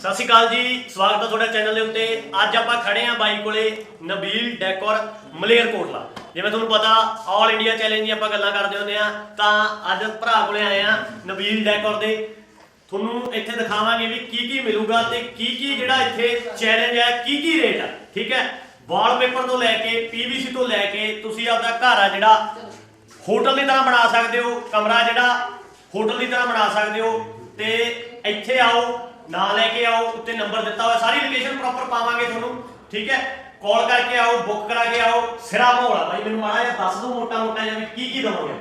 ਸਤਿ ਸ਼੍ਰੀ ਅਕਾਲ ਜੀ, ਸਵਾਗਤ ਹੈ ਤੁਹਾਡਾ ਚੈਨਲ ਦੇ ਉੱਤੇ। ਅੱਜ ਆਪਾਂ ਖੜੇ ਆਂ ਬਾਈ ਕੋਲੇ ਨਬੀਲ ਡੈਕੋਰ ਮਲੇਰਕੋਟਲਾ। ਜਿਵੇਂ ਤੁਹਾਨੂੰ ਪਤਾ ਆਲ ਇੰਡੀਆ ਚੈਲੰਜ ਦੀ ਆਪਾਂ ਗੱਲਾਂ ਕਰਦੇ ਹੁੰਦੇ ਆ ਤਾਂ ਅੱਜ ਭਰਾ ਕੋਲੇ ਆਏ ਆ ਨਬੀਲ ਡੈਕੋਰ ਦੇ। ਤੁਹਾਨੂੰ ਇੱਥੇ ਦਿਖਾਵਾਂਗੇ ਵੀ ਕੀ ਕੀ ਮਿਲੂਗਾ ਤੇ ਕੀ ਕੀ ਜਿਹੜਾ ਇੱਥੇ ਚੈਲੰਜ ਹੈ, ਕੀ ਕੀ ਰੇਟ ਆ ਠੀਕ ਹੈ? ਵਾਲਪੇਪਰ ਤੋਂ ਲੈ ਕੇ ਪੀਵੀਸੀ ਤੋਂ ਲੈ ਕੇ ਤੁਸੀਂ ਆਪਦਾ ਘਰ ਆ ਜਿਹੜਾ, ਹੋਟਲ ਦੀ ਤਰ੍ਹਾਂ ਬਣਾ ਸਕਦੇ ਹੋ, ਕਮਰਾ ਜਿਹੜਾ, ਹੋਟਲ ਦੀ ਤਰ੍ਹਾਂ ਬਣਾ ਸਕਦੇ ਹੋ ਤੇ ਇੱਥੇ ਆਓ। ਨਾਂ ਲੈ ਕੇ ਆਓ ਉੱਤੇ ਨੰਬਰ ਦਿੱਤਾ ਹੋਇਆ ਸਾਰੀ ਲੋਕੇਸ਼ਨ ਪ੍ਰੋਪਰ ਪਾਵਾਂਗੇ ਤੁਹਾਨੂੰ ਠੀਕ ਹੈ? ਕਾਲ ਕਰਕੇ ਆਓ ਬੁੱਕ ਕਰਾ ਕੇ ਆਓ ਸਿਰਾ ਮੋੜਾ ਭਾਈ ਮੈਨੂੰ ਮਾੜਾ ਜਿਹਾ ਦੱਸ ਦਿਓ ਮੋਟਾ ਮੋਟਾ ਜਿਹਾ ਵੀ ਕੀ ਕੀ ਦਵੋਗੇ?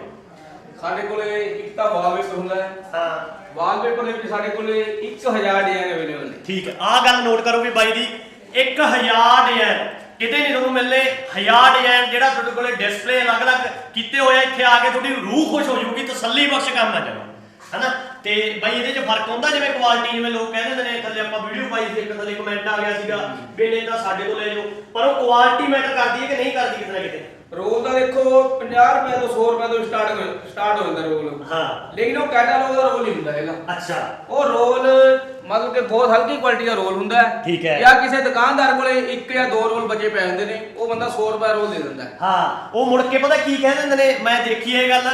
ਸਾਡੇ ਕੋਲੇ ਇੱਕ ਤਾਂ ਵਾਲਪੇਪਰ ਹੁੰਦਾ ਹੈ। ਹਾਂ। ਵਾਲਪੇਪਰ ਦੇ ਵਿੱਚ ਸਾਡੇ ਕੋਲੇ 1000 ਡਿਜ਼ਾਈਨ ਅਵੇਲੇਬਲ ਨੇ। ਠੀਕ ਹੈ ਆਹ ਗੱਲ ਨੋਟ ਕਰੋ ਵੀ ਬਾਈ ਦੀ 1000 ਡਿਜ਼ਾਈਨ ਕਿਤੇ ਨਹੀਂ ਤੁਹਾਨੂੰ ਮਿਲਨੇ 1000 ਡਿਜ਼ਾਈਨ ਜਿਹੜਾ ਤੁਹਾਡੇ ਕੋਲੇ ਡਿਸਪਲੇ ਅਲੱਗ-ਅਲੱਗ ਕੀਤੇ ਹੋਏ ਆ ਇੱਥੇ ਆ ਕੇ ਤੁਹਾਡੀ ਰੂਹ ਖੁਸ਼ ਹੋ ਜਾਊਗੀ ਤਸੱਲੀ ਬਖਸ਼ ਕੰਮ ਆ ਜਾਣਾ ਹਨਾ? ਤੇ ਬਾਈ ਇਹਦੇ 'ਚ ਫ਼ਰਕ ਹੁੰਦਾ ਜਿਵੇਂ ਕੁਆਲਿਟੀ ਜਿਵੇਂ ਲੋਕ ਕਹਿੰਦੇ ਹੁੰਦੇ ਨੇ ਥੱਲੇ ਆਪਾਂ ਵੀਡੀਓ ਪਾਈ ਸੀ ਇੱਕ ਥੱਲੇ ਕਮੈਂਟ ਆ ਗਿਆ ਸੀਗਾ ਵੀ ਇਹਨੇ ਤਾਂ ਸਾਡੇ ਤੋਂ ਲੈ ਜਾਓ। ਪਰ ਉਹ ਕੁਆਲਿਟੀ ਮੈਟਰ ਕਰਦੀ ਹੈ ਕਿ ਨਹੀਂ ਕਰਦੀ ਕਿਤੇ ਨਾ ਕਿਤੇ? ਰੋਲ ਦਾ ਦੇਖੋ 50 ਰੁਪਏ ਤੋਂ 100 ਰੁਪਏ ਤੋਂ ਸਟਾਰਟ ਸਟਾਰਟ ਹੋ ਜਾਂਦਾ ਰੋਲ। ਹਾਂ। ਲੇਕਿਨ ਉਹ ਕੈਟਾਲੌਗ ਦਾ ਰੋਲ ਨਹੀਂ ਹੁੰਦਾ ਹੈਗਾ। ਅੱਛਾ। ਉਹ ਰੋਲ ਮਤਲਬ ਕਿ ਬਹੁਤ ਹਲਕੀ ਕੁਆਲਿਟੀ ਦਾ ਰੋਲ ਹੁੰਦਾ ਹੈ। ਠੀਕ ਹੈ। ਜਾਂ ਕਿਸੇ ਦੁਕਾਨਦਾਰ ਕੋਲੇ ਇੱਕ ਜਾਂ ਦੋ ਰੋਲ ਬਚੇ ਪਏ ਹੁੰਦੇ ਨੇ ਉਹ ਬੰਦਾ 100 ਰੁਪਏ ਰੋਲ ਦੇ ਦਿੰਦਾ ਹੈ। ਹਾਂ। ਉਹ ਮੁੜ ਕੇ ਪਤਾ ਕੀ ਕਹਿ ਦਿੰਦੇ ਨੇ? ਮੈਂ ਦੇਖੀ ਇਹ ਗੱਲ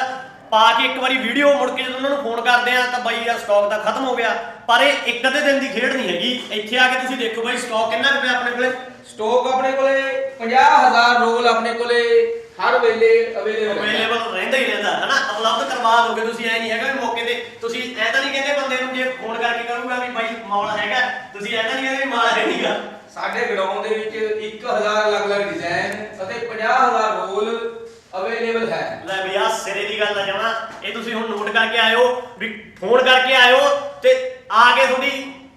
ਪਾ ਕੇ ਇੱਕ ਵਾਰੀ ਵੀਡੀਓ ਮੁੜ ਕੇ ਜਦੋਂ ਉਹਨਾਂ ਨੂੰ ਫੋਨ ਕਰਦੇ ਆ ਤਾਂ ਬਾਈ ਯਾਰ ਸਟਾਕ ਤਾਂ ਖਤਮ ਹੋ ਗਿਆ। ਪਰ ਇਹ ਇੱਕ ਅੱਧੇ ਦਿਨ ਦੀ ਖੇਡ ਨਹੀਂ ਹੈਗੀ। ਇੱਥੇ ਆ ਕੇ ਤੁਸੀਂ ਦੇਖੋ ਬਾਈ ਸਟਾਕ ਕਿੰਨਾ ਪਿਆ ਆਪਣੇ ਕੋਲੇ? ਸਟਾਕ ਆਪਣੇ ਕੋਲੇ 50000 ਰੋਲ ਆਪਣੇ ਕੋਲੇ ਹਰ ਵੇਲੇ ਅਵੇਲੇਬਲ ਰਹਿੰਦਾ। ਹੀ ਰਹਿੰਦਾ ਹਨਾ? ਉਪਲਬਧ ਕਰਵਾ ਦੋਗੇ ਤੁਸੀਂ ਐ ਨਹੀਂ ਹੈਗਾ ਵੀ ਮੌਕੇ ਤੇ। ਤੁਸੀਂ ਐ ਤਾਂ ਨਹੀਂ ਕਹਿੰਦੇ ਬੰਦੇ ਨੂੰ ਜੇ ਫੋਨ ਕਰਕੇ ਕਰੂਗਾ ਵੀ ਬਾਈ ਮਾਲ ਹੈਗਾ ਤੁਸੀਂ ਐ ਤਾਂ ਨਹੀਂ ਕਹਿੰਦੇ ਵੀ ਮਾਲ ਹੈ ਨਹੀਂਗਾ। ਸਾਡੇ ਗਡਾਊਨ ਦੇ ਵਿੱਚ 1000 ਅਲੱਗ-ਅਲੱਗ ਡਿਜ਼ਾਈਨ ਅਤੇ 50000 ਰੋਲ ਅਵੇਲੇਬਲ ਹੈ। ਲੈ ਵੀ ਆ ਸਿਰੇ ਦੀ ਗੱਲ ਆ ਜਮਾ। ਇਹ ਤੁਸੀਂ ਹੁਣ ਨੋਟ ਕਰਕੇ ਆਇਓ ਵੀ ਫੋਨ ਕਰਕੇ ਆਇਓ ਤੇ ਆ ਕੇ ਤੁਹਾਡੀ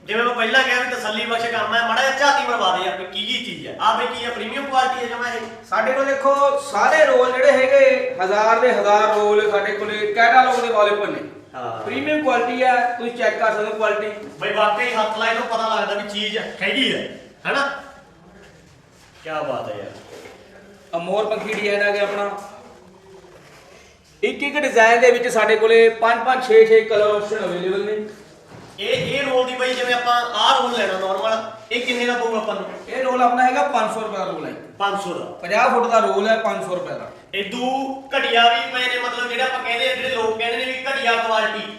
ਜਿਵੇਂ ਮੈਂ ਪਹਿਲਾਂ ਕਿਹਾ ਵੀ ਤਸੱਲੀ ਬਖਸ਼ ਕੰਮ ਹੈ ਮਾੜਾ ਝਾਤੀ ਮਰਵਾ ਦੇ ਯਾਰ ਵੀ ਕੀ ਕੀ ਚੀਜ਼ ਹੈ ਆ ਵੀ ਕੀ ਹੈ ਪ੍ਰੀਮੀਅਮ ਕੁਆਲਿਟੀ ਹੈ ਜਮਾ ਇਹ। ਸਾਡੇ ਕੋਲ ਦੇਖੋ ਸਾਰੇ ਰੋਲ ਜਿਹੜੇ ਹੈਗੇ ਹਜ਼ਾਰ ਦੇ ਹਜ਼ਾਰ ਰੋਲ ਸਾਡੇ ਕੋਲੇ ਕੈਟਾਲੌਗ ਦੇ ਵਾਲੇਪਰ ਨੇ। ਹਾਂ। ਪ੍ਰੀਮੀਅਮ ਕੁਆਲਿਟੀ ਹੈ ਤੁਸੀਂ ਚੈੱਕ ਕਰ ਸਕਦੇ ਹੋ ਕੁਆਲਿਟੀ ਬਈ ਵਾਕਈ ਹੱਥ ਲਾਏ ਤੋਂ ਪਤਾ ਲੱਗਦਾ ਵੀ ਚੀਜ਼ ਹੈਗੀ ਹੈ ਹੈਨਾ? ਕੀ ਬਾਤ ਹੈ ਯਾਰ। ਅਮੋਰ ਪੰਖੀ ਡਿਜ਼ਾਈਨ ਆ ਗਿਆ ਆਪਣਾ। ਇੱਕ ਇੱਕ ਡਿਜ਼ਾਈਨ ਦੇ ਵਿੱਚ ਸਾਡੇ ਕੋਲੇ 5 5 6 6 ਕਲਰ ਆਪਸ਼ਨ ਅਵੇਲੇਬਲ ਨੇ। ਇਹ ਇਹ ਰੋਲ ਦੀ ਬਈ ਜਿਵੇਂ ਆਪਾਂ ਆਹ ਰੋਲ ਲੈਣਾ ਨਾਰਮਲ ਇਹ ਕਿੰਨੇ ਦਾ ਪਊਗਾ ਆਪਾਂ ਨੂੰ? ਇਹ ਰੋਲ ਆਪਣਾ ਹੈਗਾ 500 ਰੁਪਏ ਦਾ ਰੋਲ ਹੈ। 500 ਦਾ। 50 ਫੁੱਟ ਦਾ ਰੋਲ ਹੈ 500 ਰੁਪਏ ਦਾ। ਇਦੂ ਘਟਿਆ ਵੀ ਪਏ ਨੇ ਮਤਲਬ ਜਿਹੜਾ ਆਪਾਂ ਕਹਿੰਦੇ ਆ, ਜਿਹੜੇ ਲੋਕ ਕਹਿੰਦੇ ਨੇ ਵੀ ਘਟਿਆ ਕੁਆਲਿਟੀ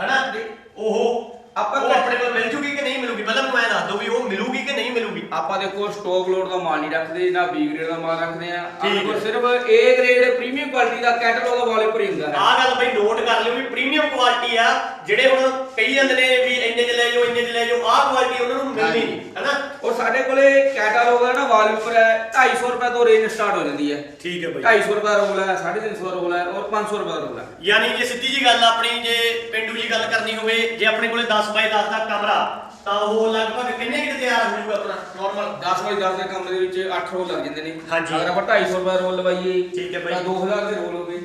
ਹਨਾ? ਉਹ ਆਪਾਂ ਆਪਣੇ ਕੋਲ ਮਿਲ ਜੂਗੀ ਕਿ ਨਹੀਂ ਮਿਲੂਗੀ? ਪਹਿਲਾਂ ਮੈਨੂੰ ਐ ਦੱਸ ਦਿਓ ਵੀ ਉਹ ਮਿਲੂਗੀ ਕਿ ਨਹੀਂ ਮਿਲੂਗੀ? ਆਪਾਂ ਦੇਖੋ ਸਟਾਕ ਲੋਡ ਦਾ ਮਾਲ ਨਹੀਂ ਰੱਖਦੇ ਨਾ ਬੀ ਗ੍ਰੇਡ ਦਾ ਮਾਲ ਰੱਖਦੇ ਆ। ਠੀਕ ਆਪਣੇ ਕੋਲ। ਸਿਰਫ A ਗ੍ਰੇਡ ਪ੍ਰੀਮੀਅਮ ਕੁਆਲਿਟੀ ਦਾ ਕੈਟਾਲੌਗ ਦਾ ਵਾਲੇਪਰ ਹੀ ਹੁੰਦਾ ਹੈ। ਆਹ ਗੱਲ ਬਈ ਨੋਟ ਕਰ ਲਿਓ ਵੀ ਪ੍ਰੀਮੀਅਮ ਕੁਆਲਿਟੀ ਆ ਜਿਹੜੇ ਹੁਣ ਕਹੀ ਜਾਂਦੇ ਨੇ ਵੀ ਇੰਨੇ ਚ ਲੈ ਜਾਓ ਇੰਨੇ ਚ ਲੈ ਜਾਓ ਆਹ ਕੁਆਲਿਟੀ ਉਹਨਾਂ ਨੂੰ ਮਿਲਣੀ ਨਹੀਂ ਹਨਾ ਔਰ ਸਾਡੇ ਕੋਲੇ ਕੈਟਾਲੌਗ ਦਾ ਨਾ ਵਾਲਪੇਪਰ ਹੈ 250 ਰੁਪਏ ਤੋਂ ਰੇਂਜ ਸਟਾਰਟ ਹੋ ਜਾਂਦੀ ਹੈ। ਠੀਕ ਹੈ 250 ਰੁਪਏ ਦਾ ਰੋਲ ਹੈ 350 ਦਾ ਰੋਲ ਹੈ ਔਰ 500 ਰੁਪਏ ਦਾ ਰੋਲ ਹੈ। ਯਾਨੀ ਜੇ ਸਿੱਧੀ ਜੀ ਗੱਲ ਆਪਣੀ ਜੇ ਪਿੰਡੂ ਜੀ ਗੱਲ ਕਰਨੀ ਹੋਵੇ ਜੇ ਆਪਣੇ ਕੋਲੇ 10 ਬਾਈ 10 ਦਾ ਕਮਰਾ ਤਾਂ ਉਹ ਲਗਭਗ ਕਿੰਨੇ ਕਿ ਤਿਆਰ ਹੋ ਜਾਊਗਾ ਆਪਣਾ ਨਾਰਮਲ 10 ਬਾਈ 10 ਦੇ ਕਮਰੇ ਦੇ ਵਿੱਚ 8 ਰੋਲ ਲੱਗ ਜਾਂਦੇ ਨੇ। ਹਾਂਜੀ। ਅਗਰ ਆਪਾਂ 250 ਰੁਪਏ ਦਾ ਰੋਲ ਲਵਾਈਏ ਠੀਕ ਹੈ ਬਾਈ। ਤਾਂ 2000 ਦੇ ਰੋਲ ਹੋ ਗਏ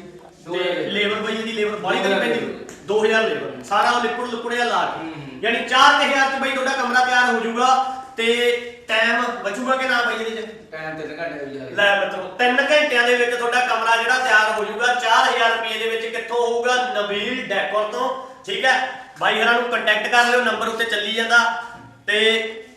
ਤੇ ਲੇਬਰ ਬਈ ਇਹਦੀ ਲੇਬਰ ਬਾਹਲੀ ਤਾਂ ਦੋ ਪੈਂਦੀ? 2000 ਲੇਬਰ ਸਾਰਾ ਲਿਕੁੜ ਲੁਕੜਿਆ ਲਾ ਕੇ। ਹੂੰ, ਹੂੰ। ਯਾਨੀ 4000 ਚ ਬਈ ਤੁਹਾਡਾ ਕਮਰਾ ਤਿਆਰ ਹੋ ਜਾਊਗਾ। ਤੇ ਟਾਈਮ ਬਚੂਗਾ ਕਿ ਨਾ ਬਈ ਇਹਦੇ ਚ? ਟਾਈਮ ਤੇ ਘੰਟੇ ਵੀ ਜਾਏ ਲੈ ਮਿੱਤਰੋ 3 ਘੰਟਿਆਂ ਦੇ ਵਿੱਚ ਤੁਹਾਡਾ ਕਮਰਾ ਜਿਹੜਾ ਤਿਆਰ ਹੋ ਜਾਊਗਾ 4000 ਰੁਪਏ ਦੇ ਵਿੱਚ ਕਿੱਥੋਂ ਹੋਊਗਾ? ਨਬੀਲ ਡੈਕੋਰ ਤੋਂ ਠੀਕ ਹੈ? ਬਾਈ ਹਰਾਂ ਨੂੰ ਕੰਟੈਕਟ ਕਰ ਲਿਓ ਨੰਬਰ ਉੱਤੇ ਚੱਲੀ ਜਾਂਦਾ। ਤੇ